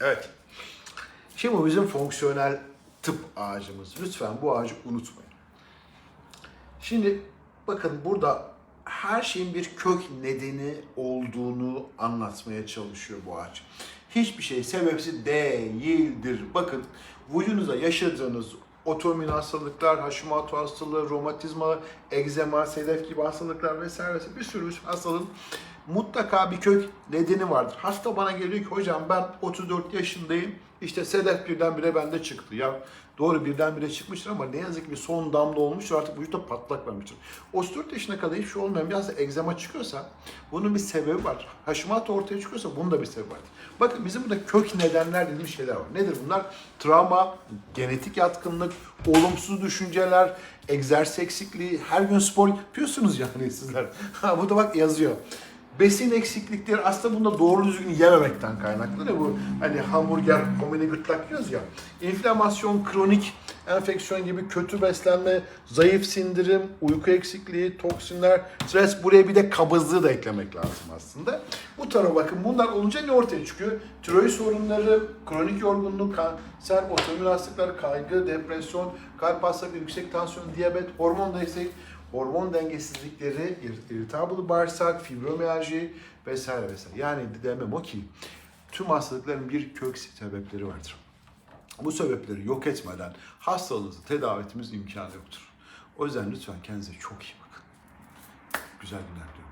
Evet. Şimdi bu bizim fonksiyonel tıp ağacımız. Lütfen bu ağacı unutmayın. Şimdi bakın burada her şeyin bir kök nedeni olduğunu anlatmaya çalışıyor bu ağaç. Hiçbir şey sebepsiz değildir. Bakın vücudunuza yaşadığınız otoimmün hastalıklar, Hashimoto hastalığı, romatizma, egzema, sedef gibi hastalıklar vesaire bir sürü hastalığın mutlaka bir kök nedeni vardır. Hasta bana geliyor ki hocam ben 34 yaşındayım işte sedef birdenbire bende çıktı. Ya doğru birdenbire çıkmıştır ama ne yazık ki bir son damla olmuştur artık vücutta patlak vermiştir. 34 yaşına kadar hiçbir şey olmayan bir hasta egzama çıkıyorsa bunun bir sebebi var. Hashimoto ortaya çıkıyorsa bunun da bir sebebi var. Bakın bizim burada kök nedenler dediğimiz şeyler var. Nedir bunlar? Travma, genetik yatkınlık, olumsuz düşünceler, egzersiz eksikliği, her gün spor yapıyorsunuz yani sizler. Ha, bu da bak yazıyor. Besin eksiklikleri aslında bunda doğru düzgün yememekten kaynaklı. Ne bu? Hani hamburger, komini gırtlak yiyoruz ya. İnflamasyon, kronik enfeksiyon gibi kötü beslenme, zayıf sindirim, uyku eksikliği, toksinler, stres buraya bir de kabızlığı da eklemek lazım aslında. Bu tarafa bakın bunlar olunca ne ortaya çıkıyor? Tiroid sorunları, kronik yorgunluk, kanser, otoimmün hastalıklar, kaygı, depresyon, kalp hastalığı, yüksek tansiyon, diyabet, hormon destek, hormon dengesizlikleri, ir- irritable bağırsak, fibromiyalji vesaire vesaire. Yani demem o ki tüm hastalıkların bir kök sebepleri vardır. Bu sebepleri yok etmeden hastalığınızı tedavi etmemiz imkanı yoktur. O yüzden lütfen kendinize çok iyi bakın. Güzel günler diliyorum.